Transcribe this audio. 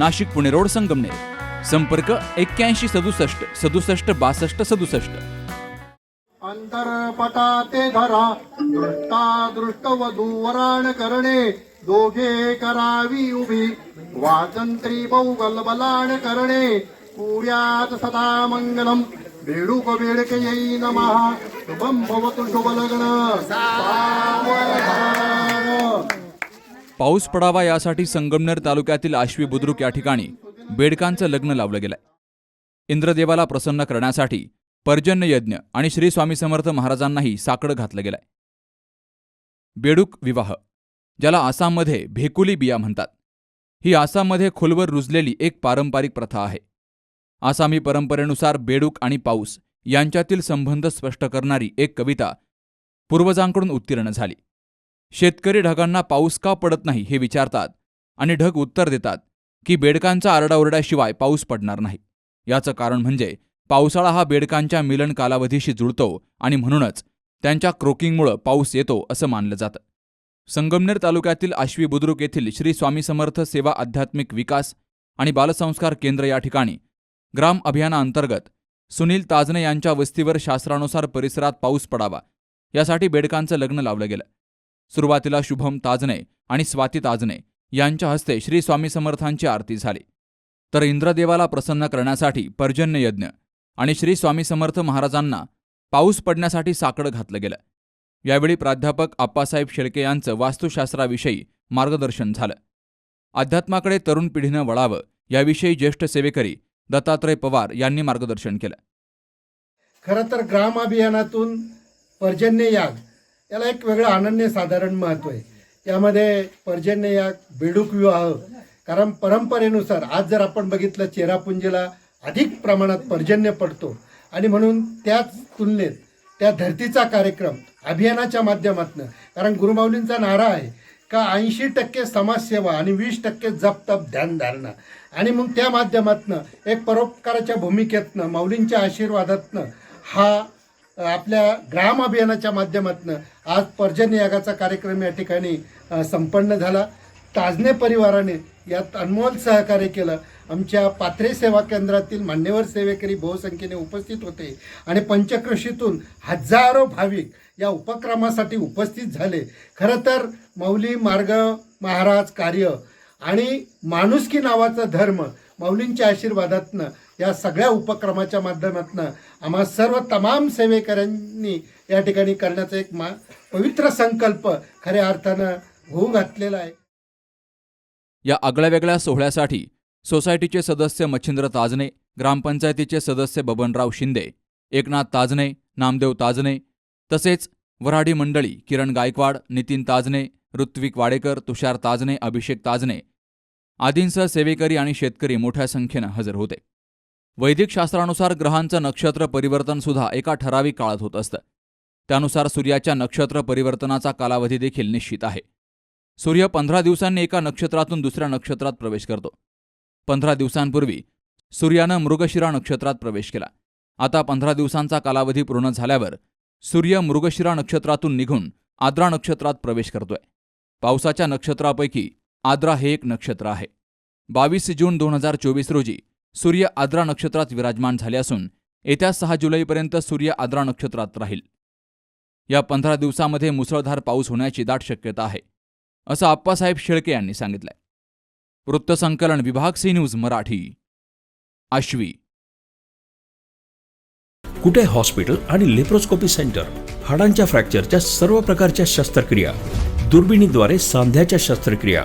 Nashik Pune road Sangamner. संपर्क एक्क्याऐंशी सदुसष्ट सदुसष्ट बासष्ट सदुसष्ट. अंतरपटा ते धरा दृष्टा दृष्ट वधूवराण करणे दोघे करावी उभी वाजंत्री बहुगलबलाण करणे कुड्यात सदा मंगलम बेडूक बेडके येई नमः शुभम भवतु शुभ लग्न पाऊस पडावा यासाठी संगमनेर तालुक्यातील आश्वी बुद्रुक या ठिकाणी बेडकांचं लग्न लावलं गेलंय. इंद्रदेवाला प्रसन्न करण्यासाठी पर्जन्य यज्ञ आणि श्री स्वामी समर्थ महाराजांनाही साकडं घातलं गेलंय. बेडूक विवाह ज्याला आसाममध्ये भेकुली बिया म्हणतात. ही आसाममध्ये खोलवर रुजलेली एक पारंपरिक प्रथा आहे. आसामी परंपरेनुसार बेडूक आणि पाऊस यांच्यातील संबंध स्पष्ट करणारी एक कविता पूर्वजांकडून उत्तीर्ण झाली. शेतकरी ढगांना पाऊस का पडत नाही हे विचारतात आणि ढग उत्तर देतात की बेडकांचा आरडाओरड्याशिवाय पाऊस पडणार नाही. याचं कारण म्हणजे पावसाळा हा बेडकांच्या मिलन कालावधीशी जुळतो आणि म्हणूनच त्यांच्या क्रोकिंगमुळं पाऊस येतो असं मानलं जातं. संगमनेर तालुक्यातील आश्वी बुद्रुक येथील श्री स्वामी समर्थ सेवा आध्यात्मिक विकास आणि बालसंस्कार केंद्र या ठिकाणी ग्राम अभियानाअंतर्गत सुनील ताजने यांच्या वस्तीवर शास्त्रानुसार परिसरात पाऊस पडावा यासाठी बेडकांचं लग्न लावलं गेलं. सुरुवातीला शुभम ताजने आणि स्वाती ताजने यांच्या हस्ते श्री स्वामी समर्थांची आरती झाली. तर इंद्रदेवाला प्रसन्न करण्यासाठी पर्जन्य यज्ञ आणि श्री स्वामी समर्थ महाराजांना पाऊस पडण्यासाठी साकडं घातलं गेलं. यावेळी प्राध्यापक आप्पासाहेब शेळके यांचं वास्तुशास्त्राविषयी मार्गदर्शन झालं. अध्यात्माकडे तरुण पिढीनं वळावं याविषयी ज्येष्ठ सेवेकरी दत्तात्रय पवार यांनी मार्गदर्शन केलं. खरं तर ग्राम अभियानातून पर्जन्य याग याला एक वेगळं अनन्य साधारण महत्त्व आहे. यामध्ये पर्जन्य या बेडूक विवाह कारण परंपरेनुसार आज जर आपण बघितलं चेरापुंजीला अधिक प्रमाणात पर्जन्य पडतो. आणि म्हणून त्याच तुलनेत त्या धर्तीचा कार्यक्रम अभियानाच्या माध्यमातून कारण गुरुमाऊलींचा नारा आहे का ऐंशी टक्के समाजसेवा आणि वीस टक्के जप तप ध्यानधारणा आणि मग त्या माध्यमातनं एक परोपकाराच्या भूमिकेतनं माऊलींच्या आशीर्वादातनं हा आपल्या ग्राम अभियानाच्या माध्यमातून आज पर्जन्य यागाचा कार्यक्रम या ठिकाणी संपन्न झाला. ताजने परिवाराने यात अनमोल सहकार्य केलं. आमच्या पात्रे सेवा केंद्रातील मान्यवर सेवेकरी बहुसंख्येने उपस्थित होते आणि पंचकृषीतून हजारो भाविक या उपक्रमासाठी उपस्थित झाले. खरं तर मौली मार्ग महाराज कार्य आणि माणुसकी नावाचा धर्म माऊलींच्या आशीर्वादातनं या सगळ्या उपक्रमाच्या माध्यमातून आम्हा सर्व तमाम सेवेकऱ्यांनी या ठिकाणी करण्याचा एक मा पवित्र संकल्प खऱ्या अर्थानं होऊ घातलेला आहे. या आगळ्यावेगळ्या सोहळ्यासाठी सोसायटीचे सदस्य मच्छिंद्र ताजने ग्रामपंचायतीचे सदस्य बबनराव शिंदे एकनाथ ताजने नामदेव ताजने तसेच वऱ्हाडी मंडळी किरण गायकवाड नितीन ताजने ऋत्विक वाडेकर तुषार ताजने अभिषेक ताजने आदींसह सेवेकरी आणि शेतकरी मोठ्या संख्येनं हजर होते. वैदिक शास्त्रानुसार ग्रहांचं नक्षत्र परिवर्तन सुद्धा एका ठराविक काळात होत असतं. त्यानुसार सूर्याच्या नक्षत्र परिवर्तनाचा कालावधी देखील निश्चित आहे. सूर्य पंधरा दिवसांनी एका नक्षत्रातून दुसऱ्या नक्षत्रात प्रवेश करतो. पंधरा दिवसांपूर्वी सूर्यानं मृगशिरा नक्षत्रात प्रवेश केला. आता पंधरा दिवसांचा कालावधी पूर्ण झाल्यावर सूर्य मृगशिरा नक्षत्रातून निघून आद्रा नक्षत्रात प्रवेश करतोय. पावसाच्या नक्षत्रापैकी आद्रा हे एक नक्षत्र आहे. बावीस जून दोन हजार चोवीस रोजी सूर्य आद्रा नक्षत्रात विराजमान झाले असून येत्या सहा जुलैपर्यंत सूर्य आद्रा नक्षत्रात राहील. या पंधरा दिवसामध्ये मुसळधार पाऊस होण्याची दाट शक्यता आहे असं आप्पासाहेब शेळके यांनी सांगितलंय. वृत्तसंकलन विभाग सी न्यूज मराठी. आश्वी. कुठे हॉस्पिटल आणि लेप्रोस्कोपी सेंटर? हाडांच्या फ्रॅक्चरच्या सर्व प्रकारच्या शस्त्रक्रिया दुर्बिणीद्वारे सांध्याच्या शस्त्रक्रिया